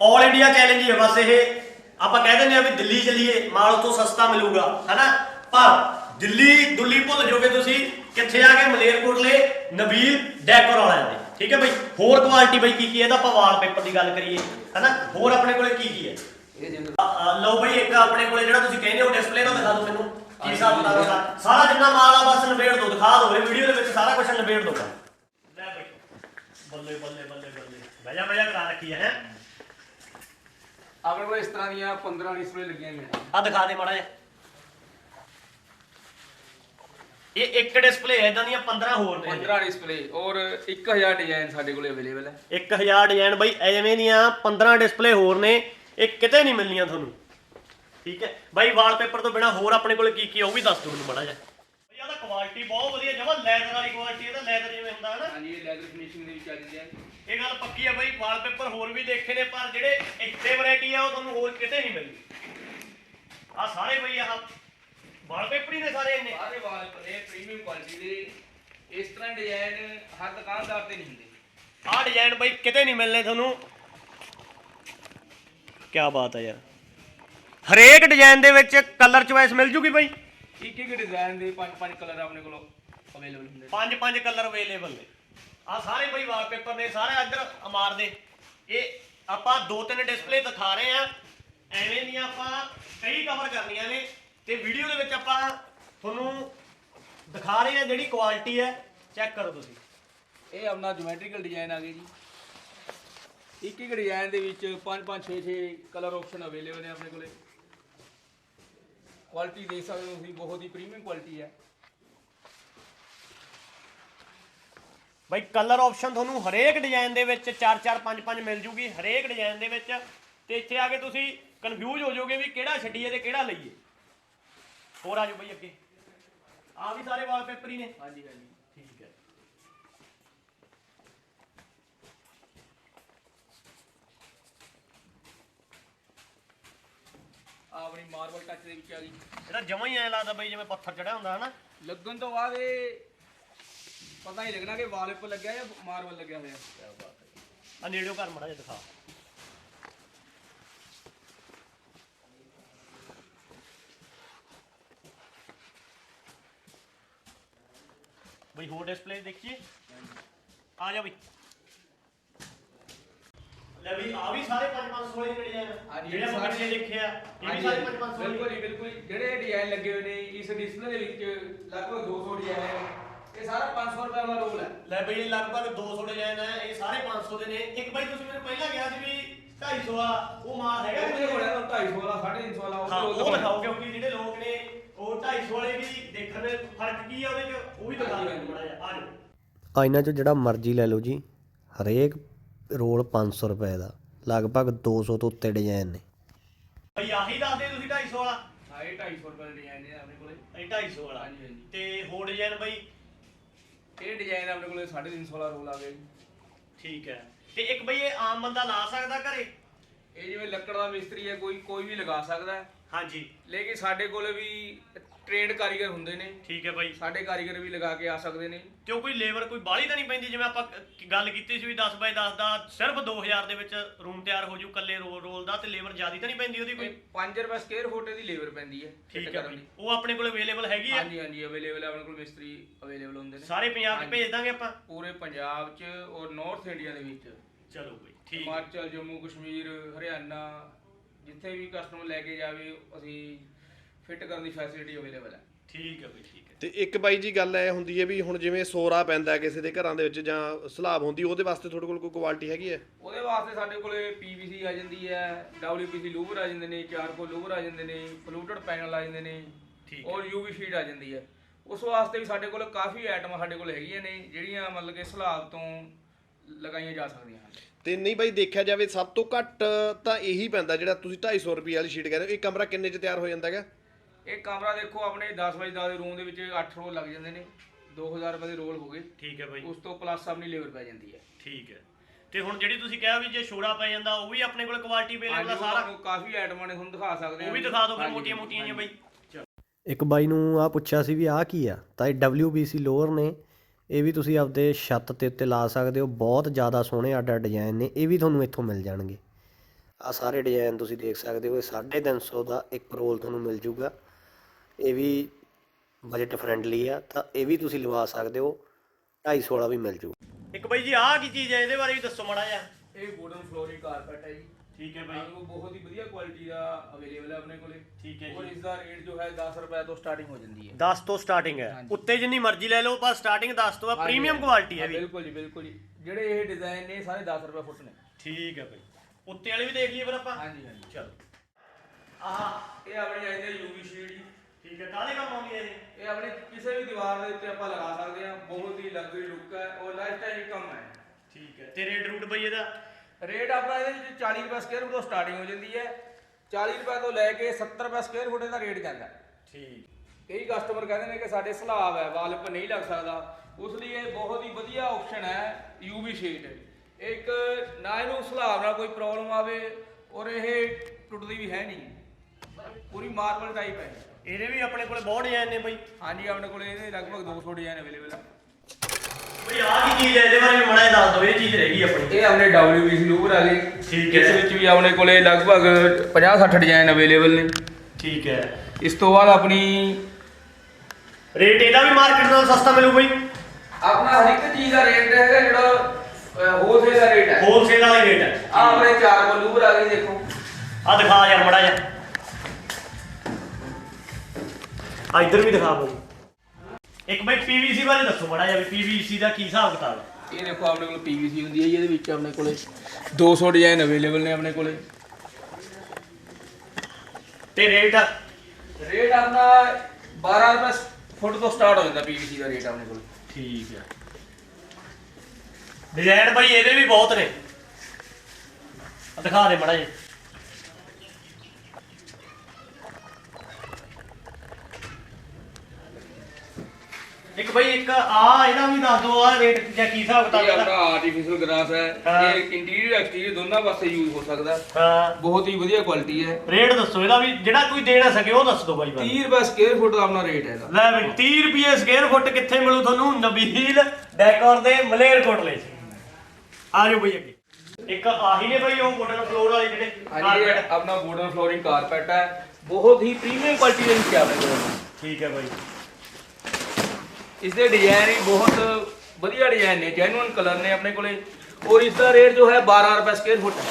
올 ਇੰਡੀਆ ਚੈਲੰਜ ਹੀ ਹੈ ਬਸ ਇਹ। ਆਪਾਂ ਕਹਿ ਦਿੰਦੇ ਆ ਵੀ ਦਿੱਲੀ ਚੱਲੀਏ ਮਾਲ ਉਤੋਂ ਸਸਤਾ ਮਿਲੂਗਾ ਹਨਾ? ਪਰ ਦਿੱਲੀ ਦੁੱਲੀ ਭੁੱਲ ਜਾਓਗੇ ਤੁਸੀਂ ਕਿੱਥੇ ਆ ਕੇ ਮਲੇਰਕੋਟਲੇ ਨਬੀਲ ਡੈਕੋਰ ਵਾਲਿਆਂ ਦੇ। ਠੀਕ ਹੈ ਬਈ? ਹੋਰ ਕੁਆਲਿਟੀ ਬਈ ਕੀ ਕੀ ਹੈ? ਇਹਦਾ ਆਪਾਂ ਵਾਲਪੇਪਰ ਦੀ ਗੱਲ ਕਰੀਏ ਹਨਾ? ਹੋਰ ਆਪਣੇ ਕੋਲੇ ਕੀ ਕੀ ਹੈ? ਇਹ ਲਓ ਬਈ ਇੱਕ ਆਪਣੇ ਕੋਲੇ ਜਿਹੜਾ ਤੁਸੀਂ ਕਹਿੰਦੇ ਹੋ ਡਿਸਪਲੇ ਦਾ ਦਿਖਾ ਦਿਓ ਮੈਨੂੰ। ਕੀ ਹਿਸਾਬ ਕਿਤਾਬ ਹੈ ਸਾਰਾ? ਸਾਰਾ ਜਿੰਨਾ ਮਾਲ ਆ ਬਸ ਨਿਬੇੜ ਦੋ ਦਿਖਾ ਦਿਓ। ਇਹ ਵੀਡੀਓ ਦੇ ਵਿੱਚ ਸਾਰਾ ਕੁਝ ਨਿਬੇੜ ਦੋ। ਲੈ ਬਈ। ਬੱਲੇ ਬੱਲੇ ਬੱਲੇ ਬੱਲੇ। ਬਜਾ ਬਜਾ ਕਰਾ ਰੱਖੀ ਹੈ ਆਪਣੇ ਕੋਲ ਇਸ ਤਰ੍ਹਾਂ ਦੀਆਂ 15 ਡਿਸਪਲੇ ਲੱਗੀਆਂ ਹੋਈਆਂ ਨੇ। ਆ ਦਿਖਾ ਦੇ ਮਾੜਾ ਜਿਹਾ। ਇਹ ਇੱਕ ਡਿਸਪਲੇ ਹੈ ਇਦਾਂ ਦੀਆਂ 15 ਹੋਰ ਨੇ 15 ਡਿਸਪਲੇ ਔਰ 1000 ਡਿਜ਼ਾਈਨ ਸਾਡੇ ਕੋਲ ਅਵੇਲੇਬਲ ਹੈ। 1000 ਡਿਜ਼ਾਈਨ ਬਈ ਐਵੇਂ ਦੀਆਂ 15 ਡਿਸਪਲੇ ਹੋਰ ਨੇ ਇਹ ਕਿਤੇ ਨਹੀਂ ਮਿਲਣੀਆਂ ਤੁਹਾਨੂੰ। ਠੀਕ ਹੈ? ਬਾਈ ਵਾਲਪੇਪਰ ਤੋਂ ਬਿਨਾ ਹੋਰ ਆਪਣੇ ਕੋਲ ਕੀ ਕੀ ਉਹ ਵੀ ਦੱਸ ਦਿਓ ਮੈਨੂੰ ਮਾੜਾ ਜਿਹਾ। ਬਈ ਇਹਦਾ ਕੁਆਲਿਟੀ ਬਹੁਤ ਵਧੀਆ ਜਮਾ ਲੈਦਰ ਵਾਲੀ ਕੁਆਲਿਟੀ ਇਹਦਾ ਲੈਦਰ ਜਿਵੇਂ ਹੁੰਦਾ ਹੈ ਨਾ ਹਾਂਜੀ ਇਹ ਲੈਦਰ ਫਿਨਿਸ਼ਿੰਗ ਦੇ ਵਿੱਚ ਆ ਜਾਂਦੀ ਹੈ। ਇਹ ਗੱਲ ਪੱਕੀ ਆ ਬਈ ਵਾਲਪੇਪਰ ਹੋਰ ਵੀ ਦੇਖੇ ਨੇ ਪਰ ਜਿਹੜੇ ਇੱਥੇ ਵੈਰਾਈਟੀ ਆ ਉਹ ਤੁਹਾਨੂੰ ਹੋਰ ਕਿਤੇ ਨਹੀਂ ਮਿਲਣੀ। ਆ ਸਾਰੇ ਬਈ ਆਹ ਵਾਲਪੇਪਰ ਹੀ ਨੇ ਸਾਰੇ ਇੰਨੇ। ਸਾਰੇ ਵਾਲਪੇਪਰ ਨੇ ਪ੍ਰੀਮੀਅਮ ਕੁਆਲਿਟੀ ਦੇ ਇਸ ਤਰ੍ਹਾਂ ਡਿਜ਼ਾਈਨ ਹਰ ਦੁਕਾਨਦਾਰ ਤੇ ਨਹੀਂ ਹੁੰਦੇ। ਆਹ ਡਿਜ਼ਾਈਨ ਬਈ ਕਿਤੇ ਨਹੀਂ ਮਿਲਨੇ ਤੁਹਾਨੂੰ। ਕੀ ਬਾਤ ਹੈ ਯਾਰ। ਹਰੇਕ ਡਿਜ਼ਾਈਨ ਦੇ ਵਿੱਚ ਕਲਰ ਚੁਆਇਸ ਮਿਲ ਜੂਗੀ ਬਾਈ। ਇੱਕ ਇੱਕ ਡਿਜ਼ਾਈਨ ਦੇ ਪੰਜ ਪੰਜ ਕਲਰ ਆਪਣੇ ਕੋਲ ਅਵੇਲੇਬਲ ਹੁੰਦੇ ਪੰਜ ਪੰਜ ਕਲਰ ਅਵੇਲੇਬਲ ਨੇ। ਆ ਸਾਰੇ ਬਈ ਵਾਲਪੇਪਰ ਨੇ ਸਾਰੇ ਇੱਧਰ ਅਮਾਰ ਦੇ। ਇਹ ਆਪਾਂ ਦੋ ਤਿੰਨ ਡਿਸਪਲੇ ਦਿਖਾ ਰਹੇ ਆ ਐਵੇਂ ਦੀਆਂ ਆਪਾਂ ਕਈ ਕਵਰ ਕਰਨੀਆਂ ਨੇ। ਤੇ ਵੀਡੀਓ ਦੇ ਵਿੱਚ ਆਪਾਂ ਤੁਹਾਨੂੰ ਦਿਖਾ ਰਹੇ ਆ ਜਿਹੜੀ ਕੁਆਲਿਟੀ ਹੈ ਚੈੱਕ ਕਰੋ ਤੁਸੀਂ। ਇਹ ਆਪਣਾ ਜਿਓਮੈਟ੍ਰੀਕਲ ਡਿਜ਼ਾਈਨ ਆ ਗਿਆ ਜੀ। ਇੱਕ ਇੱਕ ਡਿਜ਼ਾਈਨ ਦੇ ਵਿੱਚ 5 5 6 6 ਕਲਰ ਆਪਸ਼ਨ ਅਵੇਲੇਬਲ ਨੇ ਆਪਣੇ ਕੋਲੇ। ਕੁਆਲਿਟੀ ਦੇਖ ਸਕਦੇ ਹੋ ਤੁਸੀਂ ਬਹੁਤ ਹੀ ਪ੍ਰੀਮੀਅਮ ਕੁਆਲਿਟੀ ਹੈ। ਬਈ ਕਲਰ ਆਪਸ਼ਨ ਤੁਹਾਨੂੰ ਹਰੇਕ ਡਿਜ਼ਾਈਨ ਦੇ ਵਿੱਚ 4 4 5 5 ਮਿਲ ਜੂਗੀ ਹਰੇਕ ਡਿਜ਼ਾਈਨ ਦੇ ਵਿੱਚ। ਤੇ ਇੱਥੇ ਆ ਕੇ ਤੁਸੀਂ ਕਨਫਿਊਜ਼ ਹੋ ਜਾਓਗੇ ਵੀ ਕਿਹੜਾ ਛੱਡੀਏ ਤੇ ਕਿਹੜਾ ਲਈਏ। ਹੋਰ ਆ ਜਾਓ ਬਈ ਅੱਗੇ। ਆ ਵੀ ਸਾਰੇ ਵਾਲਪੇਪਰ ਹੀ ਨੇ। ਹਾਂਜੀ ਹਾਂਜੀ। ਠੀਕ ਹੈ। ਆ ਆਪਣੀ ਮਾਰਬਲ ਟੱਚ ਦੇ ਵਿੱਚ ਆ ਗਈ। ਇਹਦਾ ਜਮਾ ਹੀ ਐ ਲੱਗਦਾ ਬਈ ਜਿਵੇਂ ਪੱਥਰ ਚੜਿਆ ਹੁੰਦਾ ਹਨਾ? ਲੱਗਣ ਤੋਂ ਬਾਅਦ ਇਹ ਪਤਾ ਹੀ ਲੱਗਣਾ ਕਿ ਵਾਲ ਉੱਪਰ ਲੱਗਿਆ ਜਾਂ ਮਾਰਬਲ ਲੱਗਿਆ ਹੋਇਆ। ਆ ਨੇੜਿਓ ਘਰ ਮੜਾ ਜਿਹਾ ਦਿਖਾ। ਬਈ ਹੋਰ ਡਿਸਪਲੇ ਦੇਖੀਏ ਆ ਜਾ ਬਈ ਲੈ ਵੀ ਆ ਵੀ ਸਾਰੇ 5-500 ਵਾਲੇ ਜਿਹੜੇ ਆ ਹਾਂਜੀ, ਜਿਹੜੇ ਆਪਾਂ ਸਾਰੇ- ਪਿੱਛੇ ਦੇਖੇ ਆ ਇਹ ਵੀ ਸਾਰੇ 5-500 ਵਾਲੇ ਬਿਲਕੁਲ ਜੀ ਬਿਲਕੁਲ। ਜਿਹੜੇ ਡਿਜ਼ਾਈਨ ਲੱਗੇ ਹੋਏ ਨੇ ਇਸ ਡਿਸਪਲੇ ਦੇ ਵਿੱਚ ਲਗਭਗ 200 ਡਿਜ਼ਾਈਨ ਹੈ ਇਹ ਸਾਰਾ 500 ਰੁਪਏ ਵਾਲਾ ਰੋਲ ਹੈ ਲੈ ਬਈ ਇਹ ਲਗਭਗ 200 ਡਿਜ਼ਾਈਨ ਹੈ ਇਹ ਸਾਰੇ 500 ਦੇ ਨੇ ਇੱਕ ਬਾਈ ਤੁਸੀਂ ਮੈਨੂੰ ਪਹਿਲਾਂ ਕਿਹਾ ਸੀ ਵੀ 250 ਵਾਲਾ ਉਹ ਮਾਲ ਹੈਗਾ ਉਹਦੇ ਕੋਲ ਹੈ 250 ਵਾਲਾ 350 ਵਾਲਾ ਉਹ ਦਿਖਾਓ ਕਿਉਂਕਿ ਜਿਹੜੇ ਲੋਕ ਨੇ 250 ਵਾਲੇ ਵੀ ਦੇਖਣ ਦੇ ਫ਼ਰਕ ਕੀ ਆ ਉਹਦੇ ਚ ਉਹ ਵੀ ਦਿਖਾ ਦਿਓ ਮਾੜਾ ਜਿਹਾ ਆ ਜਾਓ। ਆ ਇਹਨਾਂ 'ਚੋਂ ਜਿਹੜਾ ਮਰਜ਼ੀ ਲੈ ਲਓ ਜੀ ਹਰੇਕ ਰੋਲ 500 ਰੁਪਏ ਦਾ ਲਗਭਗ 200 ਤੋਂ ਉੱਤੇ ਡਿਜ਼ਾਈਨ ਨੇ। ਬਈ ਆਹੀ ਦੱਸ ਦੇ ਤੁਸੀਂ 250 ਵਾਲਾ। ਹਾਂ ਇਹ 250 ਰੁਪਏ ਦਾ ਡਿਜ਼ਾਈਨ ਹੈ ਆਪਣੇ ਕੋਲੇ। ਇਹ 250 ਵਾਲਾ। ਹਾਂਜੀ, ਹਾਂਜੀ। ਤੇ ਹੋਰ ਡਿਜ਼ਾਈਨ ਬਈ? ਇਹ ਡਿਜ਼ਾਈਨ ਆਪਣੇ ਕੋਲੇ 350 ਵਾਲਾ ਰੋਲ ਆ ਗਿਆ ਜੀ। ਠੀਕ ਹੈ। ਤੇ ਇੱਕ ਬਈ ਇਹ ਆਮ ਬੰਦਾ ਲਾ ਸਕਦਾ ਘਰੇ? ਇਹ ਜਿਵੇਂ ਲੱਕੜ ਦਾ ਮਿਸਤਰੀ ਹੈ ਕੋਈ ਕੋਈ ਵੀ ਲਗਾ ਸਕਦਾ ਹੈ। ਹਾਂਜੀ। ਲੇਕਿਨ ਸਾਡੇ ਕੋਲੇ ਵੀ ਟ੍ਰੇਨਡ ਕਾਰੀਗਰ ਹੁੰਦੇ ਨੇ। ਠੀਕ ਹੈ ਬਾਈ। ਸਾਡੇ ਕਾਰੀਗਰ ਵੀ ਲਗਾ ਕੇ ਆ ਸਕਦੇ ਨੇ। ਕਿਉਂ ਕੋਈ ਲੇਬਰ ਕੋਈ ਬਾਹਲੀ ਤਾਂ ਨਹੀਂ ਪੈਂਦੀ? ਜਿਵੇਂ ਆਪਾਂ ਕ- ਗੱਲ ਕੀਤੀ ਸੀ ਵੀ 10 ਬਾਈ 10 ਦਾ ਸਿਰਫ 2000 ਦੇ ਵਿੱਚ ਰੂਮ ਤਿਆਰ ਹੋ ਜੂ ਕੱਲੇ ਰੋਲ ਰੋਲ ਦਾ ਤੇ ਲੇਬਰ ਜ਼ਿਆਦੀ ਤਾਂ ਨਹੀਂ ਪੈਂਦੀ ਉਹਦੀ ਕੋਈ? 5 ਰੁਪਏ ਸਕੁਅਰ ਫੁੱਟ ਦੀ ਲੇਬਰ ਪੈਂਦੀ ਹੈ fit ਠੀਕ ਹੈ ਕਰਨ ਬਈ। ਦੀ। ਉਹ ਆਪਣੇ ਕੋਲ ਅਵੇਲੇਬਲ ਹੈਗੀ ਆ ਹਾਂਜੀ ਹਾਂਜੀ ਅਵੇਲੇਬਲ ਹੈ। ਆਪਣੇ ਕੋਲ ਮਿਸਤਰੀ ਅਵੇਲੇਬਲ ਹੁੰਦੇ ਨੇ। ਸਾਰੇ ਪੰਜਾਬ 'ਚ। ਭੇਜ ਦਾਂਗੇ ਆਪਾਂ? ਪੂਰੇ ਪੰਜਾਬ 'ਚ ਔਰ ਨਾਰਥ ਇੰਡੀਆ ਦੇ ਵਿੱਚ। ਚਲੋ ਬਈ ਠੀਕ ਹਿਮਾਚਲ ਜੰਮੂ ਕਸ਼ਮੀਰ ਹਰਿਆਣਾ ਜਿੱਥੇ ਵੀ ਕਸਟਮਰ ਲੈ ਕੇ ਜਾਵੇ ਅਸੀਂ ਫਿੱਟ ਕਰਨ ਦੀ ਫੈਸਿਲਿਟੀ ਅਵੇਲੇਬਲ ਹੈ। ਠੀਕ ਹੈ ਬਈ ਠੀਕ ਹੈ। ਤੇ ਇੱਕ ਬਾਈ ਜੀ ਗੱਲ ਐ ਹੁੰਦੀ ਹੈ ਵੀ ਹੁਣ ਜਿਵੇਂ ਸੋਰਾ ਪੈਂਦਾ ਕਿਸੇ ਦੇ ਘਰਾਂ ਦੇ ਵਿੱਚ ਜਾਂ ਸਲਾਬ ਹੁੰਦੀ ਉਹਦੇ ਵਾਸਤੇ ਤੁਹਾਡੇ ਕੋਲ ਕੋਈ ਕੁਆਲਿਟੀ ਹੈਗੀ ਹੈ? ਉਹਦੇ ਵਾਸਤੇ ਸਾਡੇ ਕੋਲੇ PVC ਆ ਜਾਂਦੀ ਹੈ WPC ਲੂਵਰ ਆ ਜਾਂਦੇ ਨੇ ਚਾਰਕੋਲ ਲੂਵਰ ਆ ਜਾਂਦੇ ਨੇ ਫਲੂਟਡ ਪੈਨਲ ਆ ਜਾਂਦੇ ਨੇ ਠੀਕ ਔਰ UV ਸ਼ੀਟ ਆ ਜਾਂਦੀ ਹੈ। ਉਸ ਵਾਸਤੇ ਵੀ ਸਾਡੇ ਕੋਲ ਕਾਫੀ ਆਈਟਮਾਂ ਸਾਡੇ ਕੋਲ ਹੈਗੀਆਂ ਨੇ ਜਿਹੜੀਆਂ ਮਤਲਬ ਕਿ ਸਲਾਬ ਤੋਂ ਲਗਾਈਆਂ ਜਾ ਸਕਦੀਆਂ ਹਨ। ਤੇ ਨਹੀਂ ਬਾਈ ਦੇਖਿਆ ਜਾਵੇ ਸਭ ਤੋਂ ਘੱਟ ਤਾਂ ਇਹੀ ਪੈਂਦਾ ਜਿਹੜਾ ਤੁਸੀਂ 250 ਰੁਪਏ ਵਾਲੀ ਸ਼ੀਟ ਕਹਿੰਦੇ ਹੋ। ਇਹ ਕਮਰਾ ਕਿੰਨੇ 'ਚ ਤਿਆਰ ਹੋ ਜਾਂਦਾ ਹੈਗਾ? ਇਹ ਕਮਰਾ ਦੇਖੋ ਆਪਣੇ 10 ਬਾਈ 10 ਦੇ ਰੂਮ ਦੇ ਵਿੱਚ 8 ਰੋਲ ਲੱਗ ਜਾਂਦੇ ਨੇ। 2000 ਰੁਪਏ ਦੇ ਰੋਲ ਹੋ ਗਏ। ਠੀਕ ਹੈ ਬਾਈ। ਉਸ ਤੋਂ ਪਲੱਸ ਆਪਣੀ ਲੇਬਰ ਪੈ ਜਾਂਦੀ ਹੈ। ਠੀਕ ਹੈ। ਤੇ ਹੁਣ ਜਿਹੜੀ ਤੁਸੀਂ ਕਿਹਾ ਵੀ ਜੇ ਛੋੜਾ ਪੈ ਜਾਂਦਾ ਉਹ ਵੀ ਆਪਣੇ ਕੋਲ ਕੁਆਲਿਟੀ ਅਵੇਲੇਬਲ ਆ ਉਹ ਸਾਰਾ? ਤੁਹਾਨੂੰ ਕਾਫੀ ਆਈਟਮਾਂ ਨੇ ਤੁਹਾਨੂੰ ਦਿਖਾ ਸਕਦੇ ਉਹ ਹਾਂ। ਵੀ ਦਿਖਾ ਦਿਓ ਫਿਰ ਮੋਟੀਆਂ ਮੋਟੀਆਂ ਜਿਹੀਆਂ ਬਾਈ। ਇੱਕ ਬਾਈ ਨੂੰ ਆ ਪੁੱਛਿਆ ਸੀ ਵੀ ਆਹ ਕੀ ਆ? ਤਾਂ ਇਹ WBC ਲੋਅਰ ਨੇ। ਇਹ ਵੀ ਤੁਸੀਂ ਆਪਦੇ ਛੱਤ ਤੇ ਉੱਤੇ ਲਾ ਸਕਦੇ ਹੋ। ਬਹੁਤ ਜ਼ਿਆਦਾ ਸੋਹਣੇ ਅੱਡ ਅੱਡ ਡਿਜ਼ਾਈਨ ਨੇ। ਇਹ ਵੀ ਤੁਹਾਨੂੰ ਇੱਥੋਂ ਮਿਲ ਜਾਣਗੇ। ਆ ਸਾਰੇ ਡਿਜ਼ਾਈਨ ਤੁਸੀਂ ਦੇਖ ਸਕਦੇ ਹੋ। ਇਹ 350 ਦਾ ਇੱਕ ਰੋਲ ਤੁਹਾਨੂੰ ਮਿਲ ਜੂਗਾ। ਇਹ ਵੀ ਬਜਟ ਫ੍ਰੈਂਡਲੀ ਆ ਤਾਂ ਇਹ ਵੀ ਤੁਸੀਂ ਲਵਾ ਸਕਦੇ ਹੋ 250 ਵਾਲਾ ਵੀ ਮਿਲ ਜੂ। ਇੱਕ ਬਾਈ ਜੀ ਆਹ ਕੀ ਚੀਜ਼ ਹੈ? ਇਹਦੇ ਬਾਰੇ ਵੀ ਦੱਸੋ ਮਾੜਾ ਜਿਹਾ। ਇਹ ਵੁਡਨ ਫਲੋਰਿੰਗ ਕਾਰਪੈਟ ਹੈ ਜੀ। ਠੀਕ ਹੈ ਆਪਣੇ ਕੋਲ ਬਹੁਤ ਹੀ ਵਧੀਆ ਕੁਆਲਿਟੀ ਦਾ ਅਵੇਲੇਬਲ ਹੈ ਆਪਣੇ ਕੋਲੇ। ਠੀਕ ਹੈ ਔਰ ਜੀ। ਇਸ ਦਾ ਰੇਟ ਜੋ ਹੈ 10 ਰੁਪਏ ਤੋਂ ਸਟਾਰਟਿੰਗ ਹੋ ਜਾਂਦੀ ਹੈ। 10 ਤੋਂ ਸਟਾਰਟਿੰਗ ਹੈ। ਉੱਤੇ ਜਿੰਨੀ ਮਰਜ਼ੀ ਲੈ ਲਓ ਪਰ ਸਟਾਰਟਿੰਗ 10 ਤੋਂ ਆ ਪ੍ਰੀਮੀਅਮ ਕੁਆਲਿਟੀ ਹੈ ਹਾਂ, ਵੀ। ਬਿਲਕੁਲ ਜੀ ਬਿਲਕੁਲ ਜੀ। ਜਿਹੜੇ ਇਹ ਡਿਜ਼ਾਈਨ ਨੇ ਸਾਰੇ 10 ਰੁਪਏ ਫੁੱਟ ਨੇ। ਠੀਕ ਹੈ ਬਾਈ। ਉੱਤੇ ਵਾਲੇ ਵੀ ਦੇਖ ਲਈਏ ਫਿਰ ਆਪਾਂ। ਹਾਂਜੀ ਹਾਂਜੀ। ਚਲੋ। ਆਹ ਇਹ ਆਪਣੀ ਆਈ ਹੈ ਯੂਵੀ ਸ਼ੀਟ ਜੀ। ਠੀਕ ਹੈ ਕਾਹਦੇ ਕੰਮ ਆਉਂਦੀ ਹੈ ਇਹ? ਇਹ ਆਪਣੇ ਕਿਸੇ ਵੀ ਦੀਵਾਰ ਦੇ ਉੱਤੇ ਆਪਾਂ ਲਗਾ ਸਕਦੇ ਹਾਂ ਬਹੁਤ ਹੀ ਲਗਜ਼ਰੀ ਲੁੱਕ ਹੈ ਔਰ ਲਾਈਫ ਟਾਈਮ ਕੰਮ ਹੈ। ਠੀਕ ਹੈ ਤੇ ਰੇਟ ਰੂਟ ਬਈ ਇਹਦਾ? ਰੇਟ ਆਪਣਾ ਇਹਦੇ ਵਿੱਚ 40 ਰੁਪਏ ਸਕੁਅਰ ਫੁੱਟ ਤੋਂ ਸਟਾਰਟਿੰਗ ਹੋ ਜਾਂਦੀ ਹੈ। 40 ਰੁਪਏ ਤੋਂ ਲੈ ਕੇ 70 ਰੁਪਏ ਸਕੁਅਰ ਫੁੱਟ ਦਾ ਰੇਟ ਜਾਂਦਾ। ਹੈ ਠੀਕ। ਕਈ ਕਸਟਮਰ ਕਹਿੰਦੇ ਨੇ ਕਿ ਸਾਡੇ ਸਲਾਬ ਹੈ ਵਾਲ ਉੱਪਰ ਨਹੀਂ ਲੱਗ ਸਕਦਾ। ਉਸ ਲਈ ਇਹ ਬਹੁਤ ਹੀ ਵਧੀਆ ਆਪਸ਼ਨ ਹੈ UV ਸ਼ੀਟ ਇੱਕ ਨਾ ਇਹਨੂੰ ਸਲਾਬ ਨਾਲ ਕੋਈ ਪ੍ਰੋਬਲਮ ਆਵੇ ਔਰ ਇਹ ਟੁੱਟਦੀ ਵੀ ਹੈ ਨਹੀਂ। ਪੂਰੀ ਮਾਰਬਲ ਟਾਈਪ ਹੈ। ਇਹਦੇ ਵੀ ਆਪਣੇ ਕੋਲੇ ਬਹੁਤ ਡਿਜ਼ਾਈਨ ਨੇ ਬਈ। ਹਾਂਜੀ ਆਪਣੇ ਕੋਲ ਇਹਦੇ ਲਗਭਗ 200 ਡਿਜ਼ਾਈਨ ਅਵੇਲੇਬਲ ਹੈ ਬਈ ਆਹ ਕੀ ਚੀਜ਼ ਹੈ? ਇਹਦੇ ਬਾਰੇ ਵੀ ਮਾੜਾ ਦੱਸ ਦਿਓ ਇਹ ਚੀਜ਼ ਰਹਿ ਗਈ ਆਪਣੀ। ਇਹ ਆਪਣੇ WBC ਲੂਵਰ ਆ ਗਏ ਠੀਕ ਇਸ ਹੈ ਵਿੱਚ ਵੀ ਆਪਣੇ ਕੋਲੇ ਲਗਭਗ 50-60 ਡਿਜ਼ਾਈਨ ਅਵੇਲੇਬਲ ਨੇ। ਠੀਕ ਹੈ। ਇਸ ਤੋਂ ਬਾਅਦ ਆਪਣੀ ਰੇਟ ਇਹਦਾ ਵੀ ਮਾਰਕੀਟ ਨਾਲੋਂ ਸਸਤਾ ਮਿਲੂ ਬਈ। ਆਪਣਾ ਹਰ ਇੱਕ ਚੀਜ਼ ਦਾ ਰੇਟ ਹੈਗਾ ਜਿਹੜਾ ਹੋਲਸੇਲ ਦਾ ਰੇਟ ਹੈ। ਹੋਲਸੇਲ ਵਾਲਾ ਹੀ ਰੇਟ ਹੈ। ਆ ਆਪਣੇ ਚਾਰ ਬਲੂਰ ਆ ਗਈ ਦੇਖੋ। ਆ ਦਿਖਾ ਯਾਰ ਮੜਾ ਜਾ ਆ ਇੱਧਰ ਵੀ ਦਿਖਾ ਬਈ। ਇੱਕ ਬਈ ਪੀਵੀਸੀ ਬਾਰੇ ਦੱਸੋ ਮੜਾ ਜਾ ਵੀ ਪੀਵੀਸੀ ਦਾ ਕੀ ਹਿਸਾਬ ਕਿਤਾਬ ਹੈ? ਇਹ ਦੇਖੋ ਆਪਣੇ ਕੋਲ ਪੀਵੀਸੀ ਹੁੰਦੀ ਹੈ ਜੀ, ਇਹਦੇ ਵਿੱਚ ਆਪਣੇ ਕੋਲੇ 200 ਡਿਜ਼ਾਈਨ ਅਵੇਲੇਬਲ ਨੇ ਆਪਣੇ ਕੋਲੇ। ਤੇ ਰੇਟ ਰੇਟ ਆਪਣਾ 12 ਰੁਪਏ ਫੁੱਟ ਤੋਂ ਸਟਾਰਟ ਹੋ ਜਾਂਦਾ ਪੀਵੀਸੀ ਦਾ ਰੇਟ ਆਪਣੇ ਕੋਲ। ਠੀਕ ਹੈ। ਡਿਜ਼ਾਈਨ ਬਈ ਇਹਦੇ ਵੀ ਬਹੁਤ ਨੇ। ਆ ਦਿਖਾ ਦੇ ਮੜਾ ਜੀ ਇੱਕ ਬਈ ਇੱਕ ਆ ਇਹਦਾ ਵੀ ਦੱਸ ਦੋ ਆ ਰੇਟ ਜਾਂ ਕੀ ਹਿਸਾਬ ਕਿਤਾਬ ਇਹ ਆਪਣਾ ਇਹਦਾ ਆਰਟੀਫੀਸ਼ੀਅਲ ਗ੍ਰਾਸ ਹੈ। ਹਾਂ। ਇਹ ਇੰਟੀਰੀਅਰ ਐਕਸਟੀਰੀਅਰ ਦੋਨਾਂ ਵਾਸਤੇ ਯੂਜ਼ ਹੋ ਸਕਦਾ। ਹਾਂ। ਬਹੁਤ ਹੀ ਵਧੀਆ ਕੁਆਲਿਟੀ ਹੈ। ਰੇਟ ਦੱਸੋ ਇਹਦਾ ਵੀ ਜਿਹੜਾ ਕੋਈ ਦੇ ਨਾ ਸਕੇ ਉਹ ਦੱਸ ਦੋ ਬਾਈ ਬਾਈ। 30 ਰੁਪਏ ਸਕੁਅਰ ਫੁੱਟ ਦਾ ਆਪਣਾ ਰੇਟ ਹੈ ਇਹਦਾ। ਲੈ ਬਈ 30 ਰੁਪਏ ਸਕੁਅਰ ਫੁੱਟ ਕਿੱਥੇ ਮਿਲੂ ਤੁਹਾਨੂੰ? ਨਬੀਲ ਡੈਕੋਰ ਦੇ ਮਲੇਰਕੋਟਲੇ ਚ। ਆ ਜਾਓ ਬਈ ਅੱਗੇ। ਇੱਕ ਆਹੀ ਨੇ ਬਈ ਉਹ ਵੁਡਨ ਫਲੋਰ ਵਾਲੇ ਜਿਹੜੇ ਹਾਂਜੀ ਇਹ carpet। ਆਪਣਾ ਵੁਡਨ ਫਲੋਰਿੰਗ ਕਾਰਪੈਟ ਹੈ। ਬਹੁਤ ਹੀ ਪ੍ਰੀਮੀਅਮ ਕੁਆਲਿਟੀ ਦੇ ਵਿੱਚ ਹੈ ਆਪਣੇ ਕੋਲ ਠੀਕ ਹੈ ਬਾਈ। ਇਸ ਦੇ ਡਿਜ਼ਾਈਨ ਵੀ ਬਹੁਤ ਵਧੀਆ ਡਿਜ਼ਾਈਨ ਨੇ ਜੈਨੂਇਨ ਕਲਰ ਨੇ ਆਪਣੇ ਕੋਲੇ। ਔਰ ਇਸ ਦਾ ਰੇਟ ਜੋ ਹੈ 12 ਰੁਪਏ ਸਕੁਅਰ ਫੁੱਟ ਹੈ।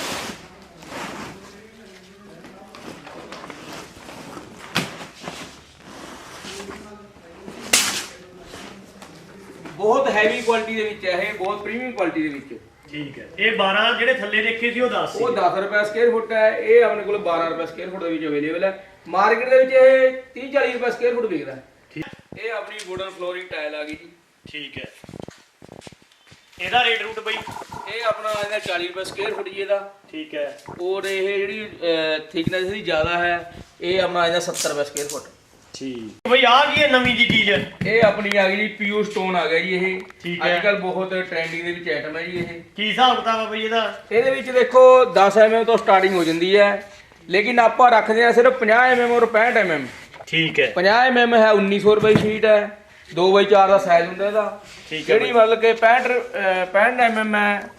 ਬਹੁਤ ਹੈਵੀ ਕੁਆਲਿਟੀ ਦੇ ਵਿੱਚ ਹੈ ਇਹ ਬਹੁਤ ਪ੍ਰੀਮੀਅਮ ਕੁਆਲਿਟੀ ਦੇ ਵਿੱਚ। ਠੀਕ ਹੈ। ਇਹ 12 ਜਿਹੜੇ ਥੱਲੇ ਦੇਖੇ ਸੀ ਉਹ 10 ਸੀ। ਉਹ 10 ਰੁਪਏ ਸਕੁਅਰ ਫੁੱਟ ਹੈ ਇਹ ਆਪਣੇ ਕੋਲ 12 ਰੁਪਏ ਸਕੁਅਰ ਫੁੱਟ ਦੇ ਵਿੱਚ ਅਵੇਲੇਬਲ ਹੈ। ਮਾਰਕੀਟ ਦੇ ਵਿੱਚ ਇਹ 30 40 ਰੁਪਏ ਸਕੁਅਰ ਫੁੱਟ ਵਿਕਦਾ ਹੈ। ਇਹ ਆਪਣੀ ਵੁਡਨ ਫਲੋਰਿੰਗ ਟਾਇਲ ਆ ਗਈ ਜੀ। ਠੀਕ ਹੈ। ਇਹਦਾ ਰੇਟ ਰੂਟ ਬਈ? ਇਹ ਆਪਣਾ ਇਹਦਾ 40 ਰੁਪਏ ਸਕੁਅਰ ਫੁੱਟ ਜੀ ਇਹਦਾ। ਠੀਕ ਹੈ। ਔਰ ਇਹ ਜਿਹੜੀ ਥਿਕਨੈਸ ਦੀ ਜ਼ਿਆਦਾ ਹੈ ਇਹ ਆਪਣਾ ਇਹਦਾ 70 ਰੁਪਏ ਸਕੁਅਰ ਫੁੱਟ ਠੀਕ। ਬਈ ਆ ਕੀ ਹੈ ਨਵੀਂ ਜੀ ਚੀਜ਼? ਇਹ ਆਪਣੀ ਆ ਗਈ ਜੀ ਪੀਓ ਸਟੋਨ ਆ ਗਿਆ ਜੀ ਇਹ। ਅੱਜ ਕੱਲ ਬਹੁਤ ਟ੍ਰੈਂਡਿੰਗ ਦੇ ਵਿੱਚ ਆਈਟਮ ਹੈ ਜੀ ਇਹ। ਕੀ ਹਿਸਾਬ ਕਿਤਾਬ ਹੈ ਬਈ ਇਹਦਾ? ਇਹਦੇ ਵਿੱਚ ਦੇਖੋ 10 mm ਤੋਂ ਸਟਾਰਟਿੰਗ ਹੋ ਜਾਂਦੀ ਹੈ। ਲੇਕਿਨ ਆਪਾਂ ਰੱਖਦੇ ਹਾਂ ਸਿਰਫ 50 mm ਔਰ 65 mm ਠੀਕ ਹੈ। 50 mm ਹੈ 1900 ਰੁਪਏ ਸ਼ੀਟ ਹੈ। 2x4 ਦਾ ਸਾਈਜ਼ ਹੁੰਦਾ ਇਹਦਾ। ਠੀਕ ਹੈ ਜਿਹੜੀ ਮਤਲਬ ਕਿ 65 ਅਹ 65 mm ਹੈ